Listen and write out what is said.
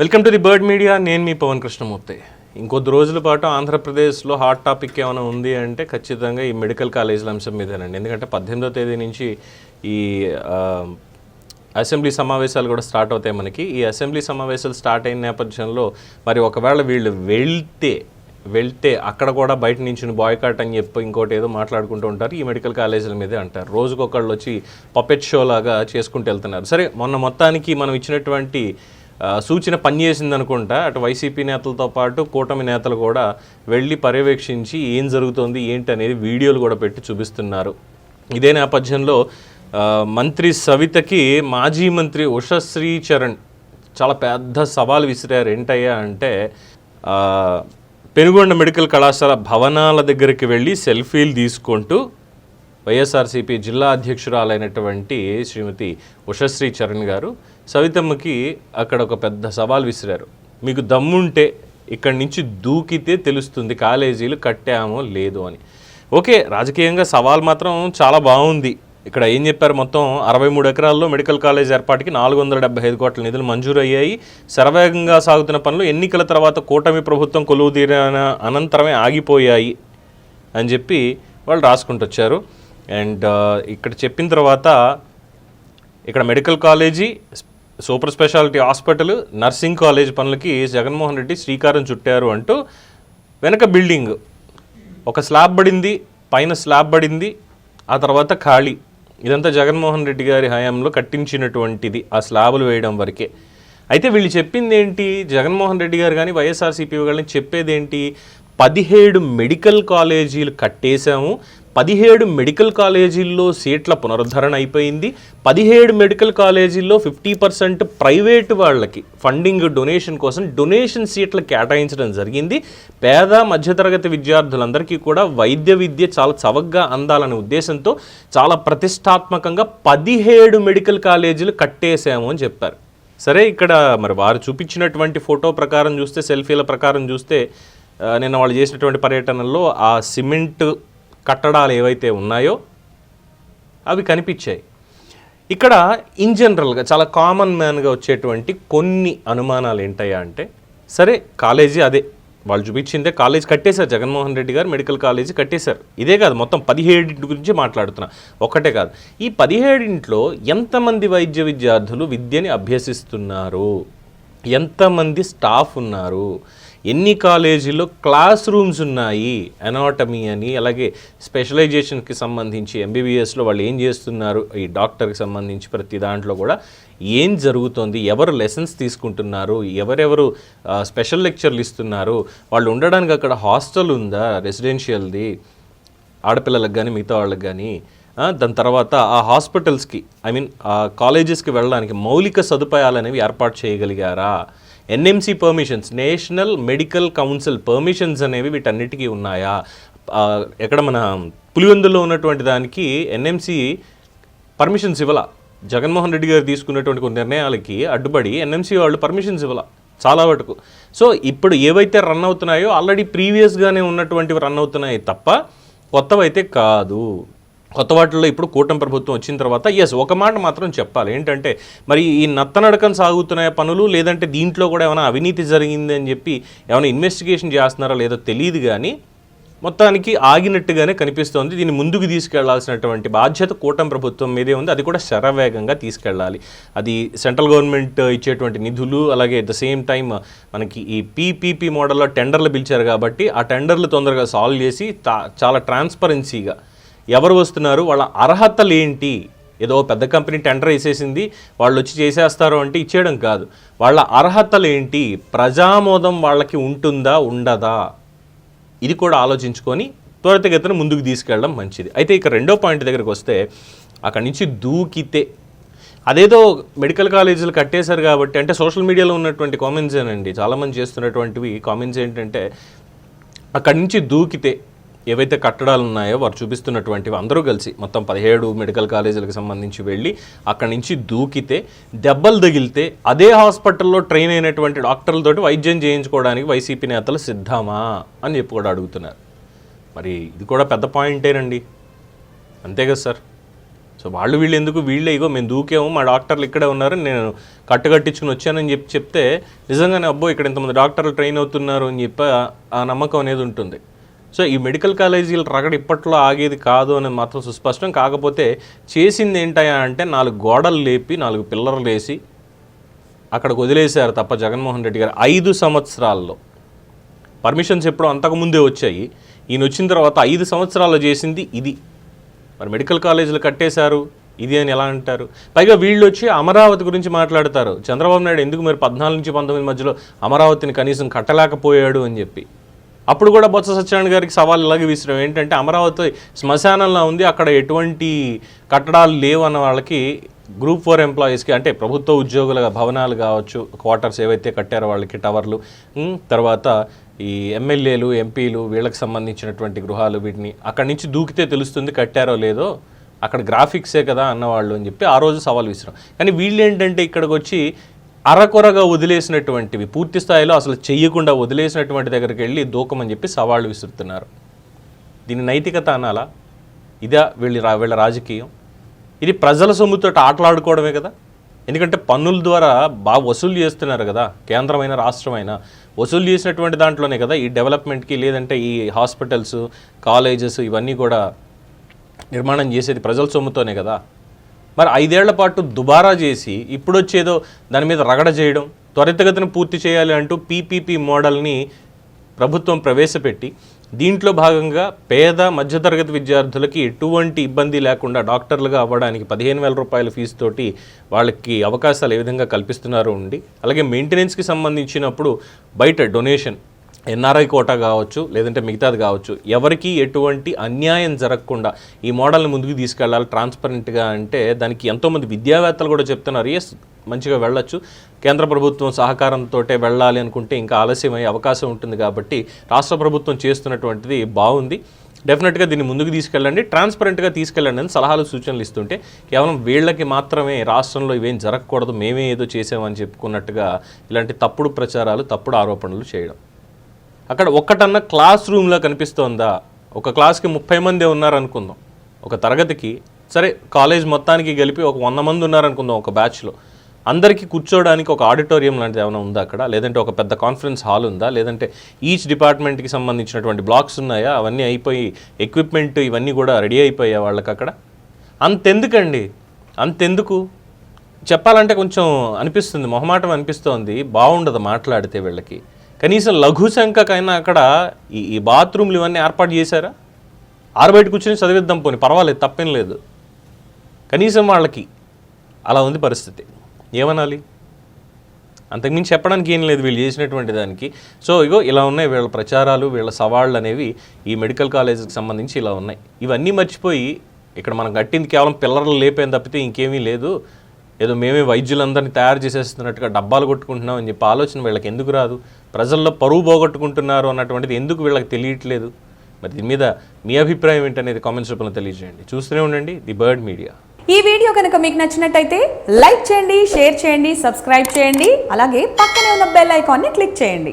Welcome to the Bird Media. నేను మీ పవన్ కృష్ణమూర్తి. ఇంకొద్ది రోజుల పాటు ఆంధ్రప్రదేశ్లో హాట్ టాపిక్ ఏమైనా ఉంది అంటే ఖచ్చితంగా ఈ మెడికల్ కాలేజీల అంశం మీదేనండి. ఎందుకంటే పద్దెనిమిదో తేదీ నుంచి ఈ అసెంబ్లీ సమావేశాలు కూడా స్టార్ట్ అవుతాయి మనకి. ఈ అసెంబ్లీ సమావేశాలు స్టార్ట్ అయిన నేపథ్యంలో మరి ఒకవేళ వీళ్ళు వెళ్తే వెళ్తే అక్కడ కూడా బయట నుంచి బాయ్కాట్ అని చెప్పి ఇంకోటి ఏదో మాట్లాడుకుంటూ ఉంటారు ఈ మెడికల్ కాలేజీల మీదే అంటారు. రోజుకొకళ్ళు వచ్చి పపెట్ షో లాగా చేసుకుంటూ వెళ్తున్నారు. సరే మొన్న మొత్తానికి మనం ఇచ్చినటువంటి సూచన పనిచేసింది అనుకుంటా అటు వైసీపీ నేతలతో పాటు కూటమి నేతలు కూడా వెళ్ళి పర్యవేక్షించి ఏం జరుగుతోంది ఏంటి అనేది వీడియోలు కూడా పెట్టి చూపిస్తున్నారు. ఇదే నేపథ్యంలో మంత్రి సవితకి మాజీ మంత్రి ఉషశ్రీ చరణ్ చాలా పెద్ద సవాల్ విసిరారు. ఏంటయ్యా అంటే పెనుగొండ మెడికల్ కళాశాల భవనాల దగ్గరికి వెళ్ళి సెల్ఫీలు తీసుకుంటూ వైఎస్ఆర్సీపీ జిల్లా అధ్యక్షురాలైనటువంటి శ్రీమతి ఉషశ్రీ చరణ్ గారు సవితమ్మకి అక్కడ ఒక పెద్ద సవాల్ విసిరారు. మీకు దమ్ముంటే ఇక్కడి నుంచి దూకితే తెలుస్తుంది కాలేజీలు కట్టామో లేదు అని. ఓకే రాజకీయంగా సవాల్ మాత్రం చాలా బాగుంది. ఇక్కడ ఏం చెప్పారు మొత్తం అరవై మూడు ఎకరాల్లో మెడికల్ కాలేజ్ ఏర్పాటుకి నాలుగు వందల డెబ్బై ఐదు కోట్ల నిధులు మంజూరు అయ్యాయి శరవేగంగా సాగుతున్న పనులు ఎన్నికల తర్వాత కూటమి ప్రభుత్వం కొలువు తీరిన అనంతరమే ఆగిపోయాయి అని చెప్పి వాళ్ళు రాసుకుంటూ వచ్చారు. అండ్ ఇక్కడ చెప్పిన తర్వాత ఇక్కడ medical college super speciality hospital nursing college పనులకి జగన్మోహన్ రెడ్డి శ్రీకారం చుట్టారు అంటూ వెనక బిల్డింగ్. ఒక స్లాబ్ పడింది పైన స్లాబ్ పడింది ఆ తర్వాత ఖాళీ. ఇదంతా జగన్మోహన్ రెడ్డి గారి హయాంలో కట్టించినటువంటిది ఆ స్లాబులు వేయడం వరకే. అయితే వీళ్ళు చెప్పింది ఏంటి జగన్మోహన్ రెడ్డి గారు కానీ వైఎస్ఆర్సీపీ వాళ్ళని చెప్పేది ఏంటి పదిహేడు మెడికల్ కాలేజీలు కట్టేశాము పదిహేడు మెడికల్ కాలేజీల్లో సీట్ల పునరుద్ధరణ అయిపోయింది. పదిహేడు మెడికల్ కాలేజీల్లో ఫిఫ్టీ పర్సెంట్ ప్రైవేట్ వాళ్ళకి ఫండింగ్ డొనేషన్ కోసం డొనేషన్ సీట్లు కేటాయించడం జరిగింది. పేద మధ్యతరగతి విద్యార్థులందరికీ కూడా వైద్య విద్య చాలా చవకగా అందాలనే ఉద్దేశంతో చాలా ప్రతిష్టాత్మకంగా పదిహేడు మెడికల్ కాలేజీలు కట్టేశాము అని చెప్పారు. సరే ఇక్కడ మరి వారు చూపించినటువంటి ఫోటో ప్రకారం చూస్తే సెల్ఫీల ప్రకారం చూస్తే నేను నిన్న వాళ్ళు చేసినటువంటి పర్యటనల్లో ఆ సిమెంట్ కట్టడాలు ఏవైతే ఉన్నాయో అవి కనిపించాయి. ఇక్కడ ఇన్ జనరల్గా చాలా కామన్ మ్యాన్గా వచ్చేటువంటి కొన్ని అనుమానాలు ఏంటయ్యా అంటే సరే కాలేజీ అదే వాళ్ళు చూపించిందే కాలేజ్ కట్టేశారు. జగన్మోహన్ రెడ్డి గారు మెడికల్ కాలేజీ కట్టేశారు. ఇదే కాదు మొత్తం పదిహేడింటి గురించి మాట్లాడుతున్నా. ఒక్కటే కాదు ఈ పదిహేడింట్లో ఎంతమంది వైద్య విద్యార్థులు విద్యని అభ్యసిస్తున్నారు? ఎంతమంది స్టాఫ్ ఉన్నారు? ఎన్ని కాలేజీలో క్లాస్ రూమ్స్ ఉన్నాయి అనాటమీ అని అలాగే స్పెషలైజేషన్కి సంబంధించి ఎంబీబీఎస్లో వాళ్ళు ఏం చేస్తున్నారు ఈ డాక్టర్కి సంబంధించి ప్రతి దాంట్లో కూడా ఏం జరుగుతోంది ఎవరు లెసన్స్ తీసుకుంటున్నారు ఎవరెవరు స్పెషల్ లెక్చర్లు ఇస్తున్నారు వాళ్ళు ఉండడానికి అక్కడ హాస్టల్ ఉందా రెసిడెన్షియల్ది ఆడపిల్లలకు కానీ మిగతా వాళ్ళకి కానీ దాని తర్వాత ఆ హాస్పిటల్స్కి ఐ మీన్ ఆ కాలేజెస్కి వెళ్ళడానికి మౌలిక సదుపాయాలు అనేవి ఏర్పాటు చేయగలిగారా? NMC permissions national medical council permissions అనేవి వీటన్నిటికీ ఉన్నాయా? ఎక్కడ మన పులివెందులో ఉన్నటువంటి దానికి ఎన్ఎంసి పర్మిషన్స్ ఇవ్వాల? జగన్మోహన్ రెడ్డి గారు తీసుకున్నటువంటి కొన్ని నిర్ణయాలకి అడ్డుపడి ఎన్ఎంసీ వాళ్ళు పర్మిషన్స్ ఇవ్వాల చాలా వరకు. సో ఇప్పుడు ఏవైతే రన్ అవుతున్నాయో ఆల్రెడీ ప్రీవియస్గానే ఉన్నటువంటివి రన్ అవుతున్నాయి తప్ప కొత్తవైతే కాదు. కొత్త వాటిల్లో ఇప్పుడు కూటమి ప్రభుత్వం వచ్చిన తర్వాత ఎస్ ఒక మాట మాత్రం చెప్పాలి. ఏంటంటే మరి ఈ నత్తనడకం సాగుతున్నాయి పనులు లేదంటే దీంట్లో కూడా ఏమైనా అవినీతి జరిగింది అని చెప్పి ఏమైనా ఇన్వెస్టిగేషన్ చేస్తున్నారా లేదో తెలియదు కానీ మొత్తానికి ఆగినట్టుగానే కనిపిస్తోంది. దీన్ని ముందుకు తీసుకెళ్ళాల్సినటువంటి బాధ్యత కూటమి ప్రభుత్వం మీదే ఉంది. అది కూడా శరవేగంగా తీసుకెళ్ళాలి. అది సెంట్రల్ గవర్నమెంట్ ఇచ్చేటువంటి నిధులు అలాగే అట్ ద సేమ్ టైం మనకి ఈ పీపీపీ మోడల్లో టెండర్లు పిలిచారు కాబట్టి ఆ టెండర్లు తొందరగా సాల్వ్ చేసి చాలా ట్రాన్స్పరెన్సీగా ఎవరు వస్తున్నారు వాళ్ళ అర్హతలు ఏంటి? ఏదో పెద్ద కంపెనీ టెండర్ వేసేసింది వాళ్ళు వచ్చి చేసేస్తారు అంటే ఇచ్చేయడం కాదు. వాళ్ళ అర్హతలు ఏంటి? ప్రజామోదం వాళ్ళకి ఉంటుందా ఉండదా? ఇది కూడా ఆలోచించుకొని త్వరితగతిన ముందుకు తీసుకెళ్ళడం మంచిది. అయితే ఇక రెండో పాయింట్ దగ్గరికి వస్తే అక్కడి నుంచి దూకితే. అదేదో మెడికల్ కాలేజీలు కట్టేశారు కాబట్టి అంటే సోషల్ మీడియాలో ఉన్నటువంటి కామెంట్స్ ఏనండి చాలామంది చేస్తున్నటువంటివి కామెంట్స్ ఏంటంటే అక్కడి నుంచి దూకితే. ఏవైతే కట్టడాలు ఉన్నాయో వారు చూపిస్తున్నటువంటివి అందరూ కలిసి మొత్తం పదిహేడు మెడికల్ కాలేజీలకు సంబంధించి వెళ్ళి అక్కడి నుంచి దూకితే దెబ్బలు తగిలితే అదే హాస్పిటల్లో ట్రైన్ అయినటువంటి డాక్టర్లతోటి వైద్యం చేయించుకోవడానికి వైసీపీ నేతలు సిద్ధమా అని చెప్పి కూడా అడుగుతున్నారు. మరి ఇది కూడా పెద్ద పాయింటేనండి. అంతే కదా సార్. సో వాళ్ళు వీళ్ళు ఎందుకు వీళ్ళే? ఇగో మేము దూకేము మా డాక్టర్లు ఇక్కడే ఉన్నారు నేను కట్టుకట్టించుకుని వచ్చానని చెప్పి చెప్తే నిజంగానే అబ్బో ఇక్కడ ఇంతమంది డాక్టర్లు ట్రైన్ అవుతున్నారు అని చెప్పి ఆ- ఆ నమ్మకం అనేది ఉంటుంది. సో ఈ మెడికల్ కాలేజీల రగడ ఇప్పట్లో ఆగేది కాదు అనేది మాత్రం సుస్పష్టం. కాకపోతే చేసింది ఏంటయా అంటే నాలుగు గోడలు లేపి నాలుగు పిల్లర్లు వేసి అక్కడికి వదిలేశారు తప్ప జగన్మోహన్ రెడ్డి గారు ఐదు సంవత్సరాల్లో. పర్మిషన్స్ ఎప్పుడో అంతకుముందే వచ్చాయి. ఈయన వచ్చిన తర్వాత ఐదు సంవత్సరాల్లో చేసింది ఇది. మరి మెడికల్ కాలేజీలు కట్టేశారు. ఇది అని ఎలా అంటారు? పైగా వీళ్ళు వచ్చి అమరావతి గురించి మాట్లాడతారు. చంద్రబాబు నాయుడు ఎందుకు మరి పద్నాలుగు నుంచి పంతొమ్మిది మధ్యలో అమరావతిని కనీసం కట్టలేకపోయాడు అని చెప్పి. అప్పుడు కూడా బొత్స సత్యనారాయణ గారికి సవాల్ ఇలాగే విసిరాం. ఏంటంటే అమరావతి శ్మశానంలో ఉంది అక్కడ ఎటువంటి కట్టడాలు లేవు అన్న వాళ్ళకి గ్రూప్ ఫోర్ ఎంప్లాయీస్కి అంటే ప్రభుత్వ ఉద్యోగుల భవనాలు కావచ్చు క్వార్టర్స్ ఏవైతే కట్టారో వాళ్ళకి టవర్లు తర్వాత ఈ ఎమ్మెల్యేలు ఎంపీలు వీళ్ళకి సంబంధించినటువంటి గృహాలు వీటిని అక్కడి నుంచి దూకితే తెలుస్తుంది కట్టారో లేదో అక్కడ గ్రాఫిక్సే కదా అన్నవాళ్ళు అని చెప్పి ఆ రోజు సవాల్ విసిరాం. కానీ వీళ్ళు ఏంటంటే ఇక్కడికి వచ్చి అరకొరగా వదిలేసినటువంటివి పూర్తి స్థాయిలో అసలు చెయ్యకుండా వదిలేసినటువంటి దగ్గరికి వెళ్ళి దూకమని చెప్పి సవాళ్ళు విసురుతున్నారు. దీని నైతికత అనాలా? ఇదా వీళ్ళ రా వీళ్ళ రాజకీయం? ఇది ప్రజల సొమ్ముతో ఆటలాడుకోవడమే కదా? ఎందుకంటే పన్నుల ద్వారా బాగా వసూలు చేస్తున్నారు కదా కేంద్రమైన రాష్ట్రమైన. వసూలు చేసినటువంటి దాంట్లోనే కదా ఈ డెవలప్మెంట్కి లేదంటే ఈ హాస్పిటల్స్ కాలేజెస్ ఇవన్నీ కూడా నిర్మాణం చేసేది ప్రజల సొమ్ముతోనే కదా? మరి ఐదేళ్ళ పాటు దుబారా చేసి ఇప్పుడు వచ్చేదో దాని మీద రగడ చేయడం త్వరితగతిన పూర్తి చేయాలి అంటూ పీపీపీ మోడల్ని ప్రభుత్వం ప్రవేశపెట్టి దీంట్లో భాగంగా పేద మధ్యతరగతి విద్యార్థులకి ఎటువంటి ఇబ్బంది లేకుండా డాక్టర్లుగా అవ్వడానికి పదిహేను వేల రూపాయల ఫీజు తోటి వాళ్ళకి అవకాశాలు ఏ విధంగా కల్పిస్తున్నారో ఉండి అలాగే మెయింటెనెన్స్కి సంబంధించినప్పుడు బయట డొనేషన్ ఎన్ఆర్ఐ కోటా కావచ్చు లేదంటే మిగతాది కావచ్చు ఎవరికి ఎటువంటి అన్యాయం జరగకుండా ఈ మోడల్ని ముందుకు తీసుకెళ్ళాలి ట్రాన్స్పరెంట్గా అంటే దానికి ఎంతోమంది విద్యావేత్తలు కూడా చెప్తున్నారు ఎస్ మంచిగా వెళ్ళొచ్చు కేంద్ర ప్రభుత్వం సహకారంతో వెళ్ళాలి అనుకుంటే ఇంకా ఆలస్యమయ్యే అవకాశం ఉంటుంది కాబట్టి రాష్ట్ర ప్రభుత్వం చేస్తున్నటువంటిది బాగుంది. డెఫినెట్గా దీన్ని ముందుకు తీసుకెళ్ళండి ట్రాన్స్పరెంట్గా తీసుకెళ్ళండి అని సలహాలు సూచనలు ఇస్తుంటే కేవలం వీళ్ళకి మాత్రమే రాష్ట్రంలో ఇవేం జరగకూడదు మేమే ఏదో చేసామని చెప్పుకున్నట్టుగా ఇలాంటి తప్పుడు ప్రచారాలు తప్పుడు ఆరోపణలు చేయడం. అక్కడ ఒక్కటన్నా క్లాస్ రూమ్లో కనిపిస్తోందా? ఒక క్లాస్కి ముప్పై మంది ఉన్నారనుకుందాం. ఒక తరగతికి సరే కాలేజ్ మొత్తానికి గెలిపి ఒక వంద మంది ఉన్నారనుకుందాం ఒక బ్యాచ్లో. అందరికీ కూర్చోవడానికి ఒక ఆడిటోరియం లాంటిది ఏమైనా ఉందా అక్కడ? లేదంటే ఒక పెద్ద కాన్ఫరెన్స్ హాల్ ఉందా? లేదంటే ఈచ్ డిపార్ట్మెంట్కి సంబంధించినటువంటి బ్లాక్స్ ఉన్నాయా? అవన్నీ అయిపోయి ఎక్విప్మెంట్ ఇవన్నీ కూడా రెడీ అయిపోయా వాళ్ళకి అక్కడ? అంతెందుకండి? అంతెందుకు? చెప్పాలంటే కొంచెం అనిపిస్తుంది మొహమాటం అనిపిస్తోంది. బాగుండదు మాట్లాడితే వీళ్ళకి. కనీసం లఘు సంఖ్యకైనా అక్కడ ఈ ఈ బాత్రూమ్లు ఇవన్నీ ఏర్పాటు చేశారా? ఆరుబయట కూర్చొని చదివిద్దాం పోని పర్వాలేదు తప్పేం లేదు. కనీసం వాళ్ళకి అలా ఉంది పరిస్థితి. ఏమనాలి? అంతకుమించి చెప్పడానికి ఏం లేదు వీళ్ళు చేసినటువంటి దానికి. సో ఇగో ఇలా ఉన్నాయి వీళ్ళ ప్రచారాలు వీళ్ళ సవాళ్ళు అనేవి ఈ మెడికల్ కాలేజీకి సంబంధించి ఇలా ఉన్నాయి. ఇవన్నీ మర్చిపోయి ఇక్కడ మనం కట్టింది కేవలం పిల్లర్లు లేపేం తప్పితే ఇంకేమీ లేదు. ఏదో మేమే వైద్యులందరినీ తయారు చేసేస్తున్నట్టుగా డబ్బాలు కొట్టుకుంటున్నాం అని చెప్పి ఆలోచన వీళ్ళకి ఎందుకు రాదు? ప్రజల్లో పరువు పోగొట్టుకుంటున్నారు అన్నటువంటిది ఎందుకు వీళ్ళకి తెలియట్లేదు? మరి దీని మీద మీ అభిప్రాయం ఏంటనేది కామెంట్స్ రూపంలో తెలియజేయండి. చూస్తూనే ఉండండి ది బర్డ్ మీడియా. ఈ వీడియో కనుక మీకు నచ్చినట్టయితే లైక్ చేయండి షేర్ చేయండి సబ్స్క్రైబ్ చేయండి అలాగే పక్కనే ఉన్న బెల్ ఐకాన్ని క్లిక్ చేయండి.